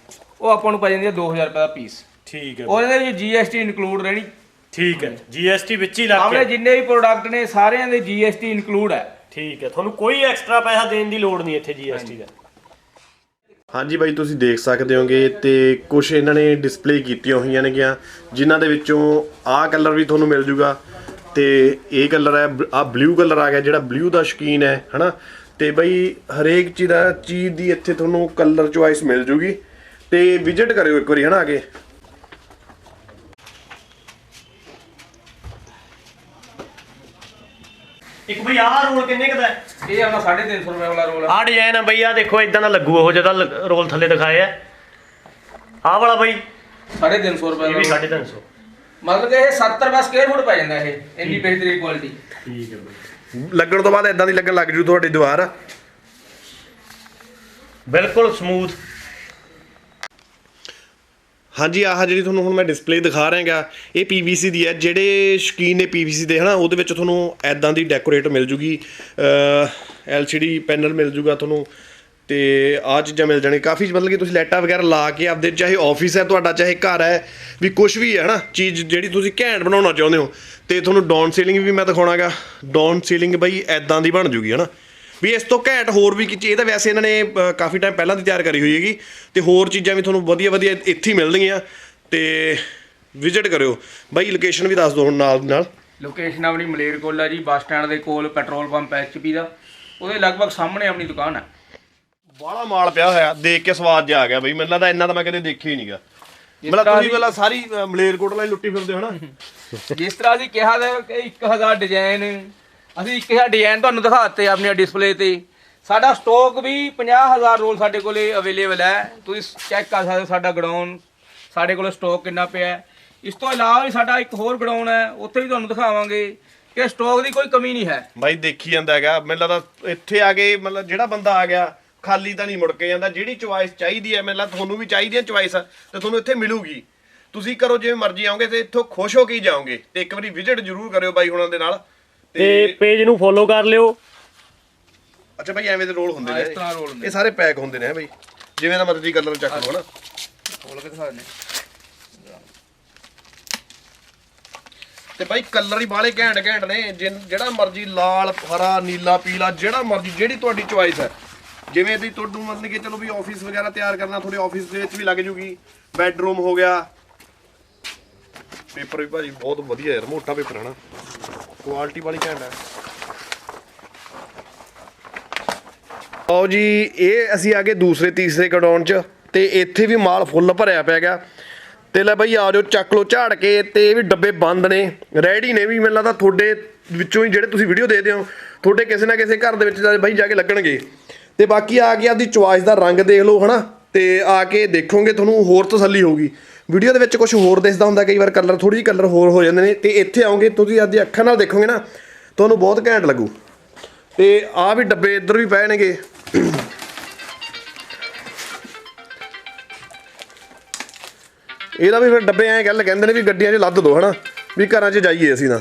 ਉਹ ਆਪਾਂ ਨੂੰ ਪੈ ਜਾਂਦੀ ਹੈ 2000 ਰੁਪਏ ਦਾ ਪੀਸ ਠੀਕ ਹੈ ਇਹਦੇ ਵਿੱਚ GST ਇਨਕਲੂਡ ਰਹਿਣੀ। ਠੀਕ ਹੈ। ਜੀਐਸਟੀ ਵਿੱਚ ਹੀ ਲੱਗ ਆਪਣੇ ਕੇ। ਜਿੰਨੇ ਵੀ ਪ੍ਰੋਡਕਟ ਨੇ ਸਾਰਿਆਂ ਦੇ GST ਇਨਕਲੂਡ ਹੈ। ਠੀਕ ਹੈ। ਤੁਹਾਨੂੰ ਕੋਈ ਐਕਸਟਰਾ ਪੈਸਾ ਦੇਣ ਦੀ ਲੋੜ ਨਹੀਂ ਇੱਥੇ ਜੀਐਸਟੀ ਦਾ। ਹਾਂਜੀ ਬਾਈ ਤੁਸੀਂ ਦੇਖ ਸਕਦੇ ਹੋਗੇ ਤੇ ਕੁਝ ਇਹਨਾਂ ਨੇ ਡਿਸਪਲੇ ਕੀਤੀਆਂ ਹੋਈਆਂ ਨੇਗੀਆਂ ਜਿਨ੍ਹਾਂ ਦੇ ਵਿੱਚੋਂ ਆਹ ਕਲਰ ਵੀ ਤੁਹਾਨੂੰ ਮਿਲ ਜੂਗਾ। ਤੇ ਇਹ ਕਲਰ ਹੈ ਆ ਬਲੂ ਕਲਰ ਆ ਗਿਆ ਜਿਹੜਾ ਬਲੂ ਦਾ ਸ਼ਕੀਨ ਹੈ ਹਨਾ? ਤੇ ਬਈ ਹਰੇਕ ਚੀਜ਼ ਦਾ ਚੀਜ਼ ਦੀ ਇੱਥੇ ਤੁਹਾਨੂੰ ਕਲਰ ਚੁਆਇਸ ਮਿਲ ਜੂਗੀ। ਤੇ ਵਿਜ਼ਿਟ ਕਰਿਓ ਇੱਕ ਵਾਰੀ ਹਨਾ ਆ ਕੇ? ਇੱਕ ਬਈ ਆਹ ਰੋਲ ਕਿੰਨੇ ਕੁ ਦਾ ਹੈ? ਇਹ ਆਪਣਾ 350 ਰੁਪਏ ਵਾਲਾ ਰੋਲ ਹੈ ਆਹ ਡਿਜ਼ਾਈਨ ਆ ਬਈ ਆ ਦੇਖੋ ਇਦਾਂ ਦਾ ਲੱਗੂ ਉਹ ਜਿਹਦਾ ਰੋਲ ਥੱਲੇ ਦਿਖਾਏ ਆ। ਆਹ ਵਾਲਾ ਬਈ। 350 ਰੁਪਏ ਇਹ ਵੀ ਦਾ 350 ਮਤਲਬ ਕਿ ਇਹ 70 ਰੁਪਏ ਸਕੁਅਰ ਫੁੱਟ ਪੈ ਜਾਂਦਾ ਇਹ ਇੰਨੀ ਬਿਹਤਰੀਨ ਕੁਆਲਿਟੀ ਠੀਕ ਹੈ ਬਈ। ਲੱਗਣ ਤੋਂ ਬਾਅਦ ਇਦਾਂ ਦੀ ਲੱਗਣ ਲੱਗ ਜੂ ਤੁਹਾਡੀ ਦੀਵਾਰ। ਬਿਲਕੁਲ ਸਮੂਥ ਹਾਂਜੀ ਆਹ ਜਿਹੜੀ ਤੁਹਾਨੂੰ ਹੁਣ ਮੈਂ ਡਿਸਪਲੇ ਦਿਖਾ ਰਿਹਾਗਾ ਇਹ PVC ਦੀ ਹੈ। ਜਿਹੜੇ ਸ਼ਕੀਨ ਨੇ PVC ਦੇ ਹਨਾ ਉਹਦੇ ਵਿੱਚ ਤੁਹਾਨੂੰ ਐਦਾਂ ਦੀ ਡੈਕੋਰੇਟ ਮਿਲ ਜੂਗੀ LCD ਪੈਨਲ ਮਿਲ ਜੂਗਾ ਤੁਹਾਨੂੰ। ਤੇ ਆਹ ਚੀਜ਼ਾਂ ਮਿਲ ਜਾਣਗੀਆਂ। ਕਾਫੀ ਮਤਲਬ ਕਿ ਤੁਸੀਂ ਲਾਈਟਾਂ ਵਗੈਰਾ ਲਾ ਕੇ ਆਪਦੇ ਚਾਹੇ ਆਫਿਸ ਹੈ, ਤੁਹਾਡਾ ਚਾਹੇ ਘਰ ਹੈ, ਵੀ ਕੁਝ ਵੀ ਹੈ ਨਾ ਚੀਜ਼ ਜਿਹੜੀ ਤੁਸੀਂ ਘੈਂਟ ਬਣਾਉਣਾ ਚਾਹੁੰਦੇ ਹੋ। ਤੇ ਤੁਹਾਨੂੰ ਡਾਊਨ ਸੀਲਿੰਗ ਵੀ ਮੈਂ ਦਿਖਾਉਣਾਗਾ। ਡਾਊਨ ਸੀਲਿੰਗ ਬਈ ਐਦਾਂ ਦੀ ਬਣ ਜੂਗੀ ਹੈ ਨਾ ਵੀ ਇਸ ਤੋਂ ਘੈਂਟ ਹੋਰ ਵੀ ਕੀ ਇਹ ਤਾਂ ਵੈਸੇ ਇਹਨਾਂ ਨੇ ਕਾਫੀ ਟਾਈਮ ਪਹਿਲਾਂ ਦੀ ਤਿਆਰ ਕਰੀ ਹੋਈ ਹੈਗੀ। ਤੇ ਹੋਰ ਚੀਜ਼ਾਂ ਵੀ ਤੁਹਾਨੂੰ ਵਧੀਆ ਵਧੀਆ ਇੱਥੇ ਹੀ ਮਿਲਣਗੀਆਂ। ਤੇ ਵਿਜ਼ਿਟ ਕਰਿਓ। ਬਾਈ ਲੋਕੇਸ਼ਨ ਵੀ ਦੱਸ ਦਿਓ ਹੁਣ ਨਾਲ ਨਾਲ। ਲੋਕੇਸ਼ਨ ਆਪਣੀ ਮਲੇਰਕੋਲਾ ਜੀ, ਬੱਸ ਸਟੈਂਡ ਦੇ ਕੋਲ, ਪੈਟਰੋਲ ਪੰਪ ਐਚਪੀ ਦਾ। ਉਹਦੇ ਲਗਭਗ ਸਾਹਮਣੇ ਆਪਣੀ ਦੁਕਾਨ ਹੈ। ਬਾਹਲਾ ਮਾਲ ਪਿਆ ਹੋਇਆ ਦੇਖ ਕੇ ਸਵਾਦ ਜਿਹਾ ਆ ਗਿਆ ਬਈ। ਮੈਨੂੰ ਲੱਗਦਾ ਇੰਨਾ ਤਾਂ ਮੈਂ ਕਦੇ ਦੇਖਿਆ ਹੀ ਨਹੀਂਗਾ। ਮਤਲਬ ਤੁਸੀਂ ਪਹਿਲਾਂ ਸਾਰੀ ਅ, ਮਲੇਰਕੋਟਲਾ ਹੀ ਲੁੱਟੀ ਫਿਰਦੇ ਹੋ ਨਾ। ਜਿਸ ਤਰ੍ਹਾਂ ਅਸੀਂ ਕਿਹਾ ਦਾ ਕਿ 1000 ਡਿਜ਼ਾਈਨ ਅਸੀਂ 1000 ਡਿਜ਼ਾਈਨ ਤੁਹਾਨੂੰ ਦਿਖਾਤੇ ਆਪਣੀਆਂ ਡਿਸਪਲੇ ਤੇ। ਸਾਡਾ ਸਟਾਕ ਵੀ 50000 ਰੋਲ ਸਾਡੇ ਕੋਲੇ ਅਵੇਲੇਬਲ ਹੈ। ਤੁਸੀਂ ਚੈੱਕ ਕਰ ਸਕਦੇ ਹੋ ਸਾਡਾ ਗਡਾਊਨ ਸਾਡੇ ਕੋਲ ਸਟਾਕ ਕਿੰਨਾ ਪਿਆ ਹੈ। ਇਸ ਤੋਂ ਇਲਾਵਾ ਵੀ ਸਾਡਾ ਇੱਕ ਹੋਰ ਗਡਾਊਨ ਹੈ ਉੱਥੇ ਵੀ ਤੁਹਾਨੂੰ ਦਿਖਾਵਾਂਗੇ ਕਿ ਸਟਾਕ ਦੀ ਕੋਈ ਕਮੀ ਨਹੀਂ ਹੈ। ਬਾਈ ਦੇਖੀ ਜਾਂਦਾ ਹੈਗਾ। ਮੈਨੂੰ ਲੱਗਦਾ ਇੱਥੇ ਆ ਕੇ ਮਤਲਬ ਜਿਹੜਾ ਬੰਦਾ ਆ ਗਿਆ ਖਾਲੀ ਤਾਂ ਨਹੀਂ ਮੁੜ ਕੇ ਜਾਂਦਾ ਜਿਹੜੀ ਚੁਆਇਸ ਚਾਹੀਦੀ ਹੈ ਮੈਨੂੰ ਲੱਗਦਾ ਤੁਹਾਨੂੰ ਵੀ ਚਾਹੀਦੀ ਹੈ ਚੁਆਇਸ ਤੇ ਤੁਹਾਨੂੰ ਇੱਥੇ ਮਿਲੂਗੀ। ਤੁਸੀਂ ਕਰੋ ਜਿਵੇਂ ਮਰਜ਼ੀ ਆਓਗੇ ਤੇ ਇੱਥੋਂ ਖੁਸ਼ ਹੋ ਕੇ ਹੀ ਜਾਓਗੇ। ਤੇ ਇੱਕ ਵਾਰੀ ਵਿਜ਼ਿਟ ਜ਼ਰੂਰ ਕਰਿਓ ਬਾਈ ਹੁਣਾਂ ਦੇ ਨਾਲ। ਤੇ ਪੇਜ ਨੂੰ ਫੋਲੋ ਕਰ ਲਿਓ। ਅੱਛਾ ਭਾਈ ਐਵੇਂ ਦੇ ਰੋਲ ਹੁੰਦੇ ਨੇ। ਇਸ ਤਰ੍ਹਾਂ roll ਹੁੰਦੇ ਇਹ ਸਾਰੇ ਪੈਕ ਹੁੰਦੇ ਨੇ ਬਈ। ਜਿਵੇਂ ਦਾ ਮਰਜ਼ੀ ਕਲਰ ਚੱਕ ਲਓ ਨਾ ਖੋਲ ਕੇ ਦਿਖਾ ਦਿੰਦੇ ਤੇ ਭਾਈ ਕਲਰ ਹੀ ਬਾਲੇ ਘੈਂਟ ਘੈਂਟ ਨੇ ਜਿਹੜਾ ਮਰਜ਼ੀ ਲਾਲ ਹਰਾ ਨੀਲਾ ਪੀਲਾ ਜਿਹੜਾ ਮਰਜ਼ੀ ਜਿਹੜੀ ਤੁਹਾਡੀ ਚੁਆਇਸ ਹੈ। ਜਿਵੇਂ ਦੀ ਤੁਹਾਨੂੰ ਮਤਲਬ ਕਿ ਚਲੋ ਵੀ ਆਫਿਸ ਵਗੈਰਾ ਤਿਆਰ ਕਰਨਾ ਤੁਹਾਡੇ ਆਫਿਸ ਦੇ ਵਿੱਚ ਵੀ ਲੱਗ ਜੂਗੀ। ਬੈੱਡਰੂਮ ਹੋ ਗਿਆ। ਪੇਪਰ ਵੀ ਭਾਜੀ ਬਹੁਤ ਵਧੀਆ ਯਾਰ ਮੋਟਾ ਪੇਪਰ ਹੈ ਨਾ। ਕੁਆਲਿਟੀ ਵਾਲੀ ਘੈਂਟ ਹੈ ਆਓ ਜੀ ਇਹ ਅਸੀਂ ਆ ਗਏ ਦੂਸਰੇ ਤੀਸਰੇ ਗਡਾਊਨ 'ਚ ਤੇ ਇੱਥੇ ਵੀ ਮਾਲ ਫੁੱਲ ਭਰਿਆ ਪਿਆ ਗਿਆ। ਤੇ ਲੈ ਬਈ ਆ ਜਾਓ ਚੱਕ ਲਓ ਝਾੜ ਕੇ ਤੇ ਇਹ ਵੀ ਡੱਬੇ ਬੰਦ ਨੇ। ਰੈਡੀ ਨੇ ਵੀ ਮੈਨੂੰ ਲੱਗਦਾ ਤੁਹਾਡੇ ਵਿੱਚੋਂ ਹੀ ਜਿਹੜੇ ਤੁਸੀਂ ਵੀਡੀਓ ਦੇਖਦੇ ਹੋ ਤੁਹਾਡੇ ਕਿਸੇ ਨਾ ਕਿਸੇ ਘਰ ਦੇ ਵਿੱਚ ਜਾ- ਬਈ ਜਾ ਕੇ ਲੱਗਣਗੇ। ਤੇ ਬਾਕੀ ਆ ਕੇ ਆਪਦੀ ਚੁਆਇਸ ਦਾ ਰੰਗ ਦੇਖ ਲਓ, ਹਨਾ? ਤੇ ਆ ਕੇ ਦੇਖੋਗੇ ਤੁਹਾਨੂੰ ਹੋਰ ਤਸੱਲੀ ਹੋਊਗੀ। ਵੀਡੀਓ ਦੇ ਵਿੱਚ ਕੁਝ ਹੋਰ ਦਿਸਦਾ ਹੁੰਦਾ, ਕਈ ਵਾਰ ਕਲਰ ਥੋੜੀ ਜਿਹੀ ਕਲਰ ਹੋਰ ਹੋ ਜਾਂਦੇ ਨੇ। ਤੇ ਇੱਥੇ ਆਓਗੇ, ਤੁਸੀਂ ਆਪਦੀ ਅੱਖਾਂ ਨਾਲ ਦੇਖੋਗੇ ਨਾ, ਤੁਹਾਨੂੰ ਬਹੁਤ ਘੈਂਟ ਲੱਗੂ। ਤੇ ਆ ਵੀ ਡੱਬੇ ਇੱਧਰ ਵੀ ਪਏ ਨੇਗੇ। ਇਹਦਾ ਵੀ ਫਿਰ ਡੱਬੇ ਐਂ ਗੱਲ ਕਹਿੰਦੇ ਨੇ ਵੀ ਗੱਡੀਆਂ 'ਚ ਲੱਦ ਦੋ, ਹਨਾ? ਵੀ ਘਰਾਂ 'ਚ ਜਾਈਏ ਅਸੀਂ ਤਾਂ।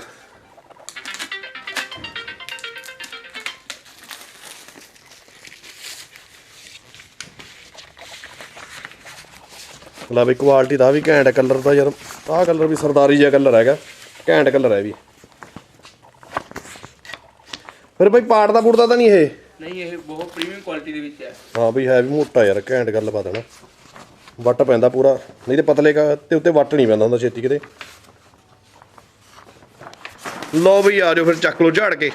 ਲਾ ਵੀ ਕੁਆਲਿਟੀ ਦਾ ਵੀ ਘੈਂਟ ਕਲਰ ਦਾ ਯਾਰ ਆਹ ਕਲਰ ਵੀ ਸਰਦਾਰੀ ਜਿਹਾ ਕਲਰ ਹੈਗਾ ਘੈਂਟ ਕਲਰ ਹੈ ਵੀ। ਫਿਰ ਬਈ ਪਾੜ ਦਾ ਪੁੜਦਾ ਤਾਂ ਨਹੀਂ ਇਹ? ਨਹੀਂ ਇਹ ਬਹੁਤ ਪ੍ਰੀਮੀਅਮ ਕੁਆਲਿਟੀ ਦੇ ਵਿੱਚ ਹੈ। ਹਾਂ ਬਈ ਹੈ ਵੀ ਮੋਟਾ ਯਾਰ ਘੈਂਟ ਗੱਲ ਬਾਤ ਹੈ ਨਾ ਵੱਟ ਪੈਂਦਾ ਪੂਰਾ ਨਹੀਂ ਤੇ ਪਤਲੇ ਕਾ ਤੇ ਉੱਤੇ ਵੱਟ ਨਹੀਂ ਪੈਂਦਾ ਹੁੰਦਾ ਛੇਤੀ ਕਿਤੇ। ਲਓ ਬਈ ਆ ਜਾਓ ਫਿਰ ਚੱਕ ਲਓ ਝਾੜ ਕੇ।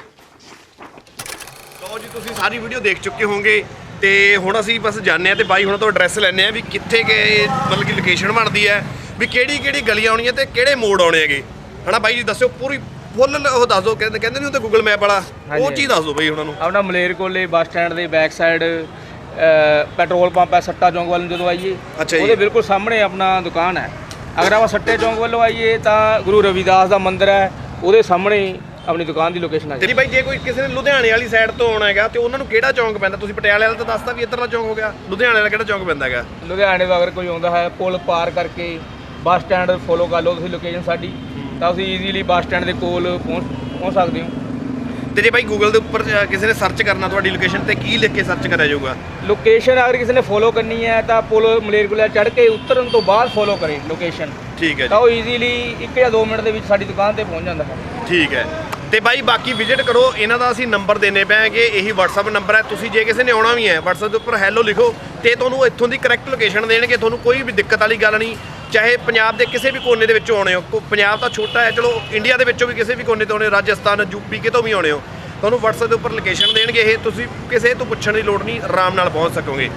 ਲਓ ਜੀ ਤੁਸੀਂ ਸਾਰੀ ਵੀਡੀਓ ਦੇਖ ਚੁੱਕੇ ਹੋਵੋਗੇ। ਤੇ ਹੁਣ ਅਸੀਂ ਬਸ ਜਾਣਦੇ ਆ ਤੇ ਬਾਈ ਹੁਣ ਤੋਂ ਐਡਰੈਸ ਲੈਣੇ ਆ ਵੀ ਕਿੱਥੇ ਗਏ ਮਤਲਬ ਕਿ ਲੋਕੇਸ਼ਨ ਬਣਦੀ ਹੈ ਵੀ ਕਿਹੜੀ ਕਿਹੜੀ ਗਲੀਆਂ ਆਉਣੀਆਂ ਤੇ ਕਿਹੜੇ ਮੋੜ ਆਉਣੇ ਹੈਗੇ ਹਨਾ ਬਾਈ ਜੀ ਦੱਸਿਓ ਪੂਰੀ ਫੁੱਲ ਉਹ ਦੱਸ ਦਿਓ ਕਹਿੰਦੇ ਕਹਿੰਦੇ ਨਹੀਂ ਉਹ ਤੇ ਗੂਗਲ ਮੈਪ ਵਾਲਾ ਉਹ। ਚੀਜ਼ ਦੱਸ ਦਿਓ ਬਈ ਉਹਨਾਂ ਨੂੰ ਆਪਣਾ ਮਲੇਰਕੋਲੇ ਬੱਸ ਸਟੈਂਡ ਦੇ ਬੈਕ ਸਾਈਡ ਪੈਟਰੋਲ ਪੰਪ ਹੈ ਸੱਟਾ ਚੌਂਕ ਵੱਲ ਜਦੋਂ ਆਈਏ। ਉਹਦੇ ਬਿਲਕੁਲ ਸਾਹਮਣੇ ਆਪਣਾ ਦੁਕਾਨ ਹੈ ਅਗਰ ਆਪਾਂ ਸੱਟੇ ਚੌਂਕ ਵੱਲੋਂ ਆਈਏ ਤਾਂ ਗੁਰੂ ਰਵਿਦਾਸ ਦਾ ਮੰਦਿਰ ਹੈ ਉਹਦੇ ਸਾਹਮਣੇ ਹੀ ਆਪਣੀ ਦੁਕਾਨ ਦੀ ਲੋਕੇਸ਼ਨ ਤੇ ਜੀ ਬਾਈ ਜੇ ਕੋਈ ਕਿਸੇ ਨੇ ਲੁਧਿਆਣੇ ਵਾਲੀ ਸਾਈਡ ਤੋਂ ਆਉਣਾ ਹੈਗਾ ਤੇ ਉਹਨਾਂ ਨੂੰ ਕਿਹੜਾ ਚੌਂਕ ਪੈਂਦਾ? ਤੁਸੀਂ ਪਟਿਆਲੇ ਵਾਲਾ ਤਾਂ ਦੱਸਤਾ ਵੀ ਇੱਧਰਲਾ ਚੌਂਕ ਹੋ ਗਿਆ। ਲੁਧਿਆਣੇ ਵਾਲਾ ਕਿਹੜਾ ਚੌਂਕ ਪੈਂਦਾ ਹੈਗਾ? ਲੁਧਿਆਣੇ ਅਗਰ ਕੋਈ ਆਉਂਦਾ ਹੈ ਪੁਲ ਪਾਰ ਕਰਕੇ ਬੱਸ ਸਟੈਂਡ ਫੋਲੋ ਕਰ ਲਓ ਤੁਸੀਂ ਲੋਕੇਸ਼ਨ ਸਾਡੀ ਤਾਂ ਤੁਸੀਂ ਈਜ਼ੀਲੀ ਬੱਸ ਸਟੈਂਡ ਦੇ ਕੋਲ ਪਹੁੰਚ ਪਹੁੰਚ ਸਕਦੇ ਹੋ। ਤੇ ਜੇ ਬਾਈ ਗੂਗਲ ਦੇ ਉੱਪਰ ਕਿਸੇ ਨੇ ਸਰਚ ਕਰਨਾ ਤੁਹਾਡੀ ਲੋਕੇਸ਼ਨ ਤੇ ਕੀ ਲਿਖ ਕੇ ਸਰਚ ਕਰਿਆ ਜਾਊਗਾ? ਲੋਕੇਸ਼ਨ ਅਗਰ ਕਿਸੇ ਨੇ ਫੋਲੋ ਕਰਨੀ ਹੈ ਤਾਂ ਪੁਲ ਮਲੇਰਕੋਲਾ ਚੜ੍ਹ ਕੇ ਉਤਰਨ ਤੋਂ ਬਾਅਦ ਫੋਲੋ ਕਰੇ ਲੋਕੇਸ਼ਨ ਠੀਕ ਹੈ ਤਾਂ ਉਹ ਈਜ਼ੀਲੀ 1 ਜਾਂ 2 ਮਿੰਟ ਦੇ ਵਿੱਚ ਸਾਡੀ ਦੁਕਾਨ ਤੇ ਪਹੁੰਚ ਜਾਂਦਾ ਹੈ। ਠੀਕ ਹੈ। ਤੇ ਬਾਈ ਬਾਕੀ ਵਿਜ਼ਿਟ ਕਰੋ, ਇਹਨਾਂ ਦਾ ਅਸੀਂ ਨੰਬਰ ਦੇਣੇ ਪੈਣਗੇ, ਇਹੀ WhatsApp ਨੰਬਰ ਹੈ। ਤੁਸੀਂ ਜੇ ਕਿਸੇ ਨੇ ਆਉਣਾ ਵੀ ਹੈ, WhatsApp ਦੇ ਉੱਪਰ ਹੈਲੋ ਲਿਖੋ, ਤੇ ਤੁਹਾਨੂੰ ਇੱਥੋਂ ਦੀ ਕਰੈਕਟ ਲੋਕੇਸ਼ਨ ਦੇਣਗੇ, ਤੁਹਾਨੂੰ ਕੋਈ ਵੀ ਦਿੱਕਤ ਵਾਲੀ ਗੱਲ ਨਹੀਂ। ਚਾਹੇ ਪੰਜਾਬ ਦੇ ਕਿਸੇ ਵੀ ਕੋਨੇ ਦੇ ਵਿੱਚੋਂ ਆਉਣੇ ਹੋ ਪੰਜਾਬ ਤਾਂ ਛੋਟਾ ਹੈ, ਚਲੋ ਇੰਡੀਆ ਦੇ ਵਿੱਚੋਂ ਵੀ ਕਿਸੇ ਵੀ ਕੋਨੇ ਤੋਂ ਆਉਣੇ ਹੋ, ਰਾਜਸਥਾਨ ਯੂਪੀ ਕਿਤੋਂ ਵੀ ਆਉਣੇ ਹੋ, ਤੁਹਾਨੂੰ WhatsApp ਦੇ ਉੱਪਰ ਲੋਕੇਸ਼ਨ ਦੇਣਗੇ, ਇਹ ਤੁਸੀਂ ਕਿਸੇ ਤੋਂ ਪੁੱਛਣ ਦੀ ਲੋੜ ਨਹੀਂ, ਆਰਾਮ ਨਾਲ ਪਹੁੰਚ ਸਕੋਗੇ।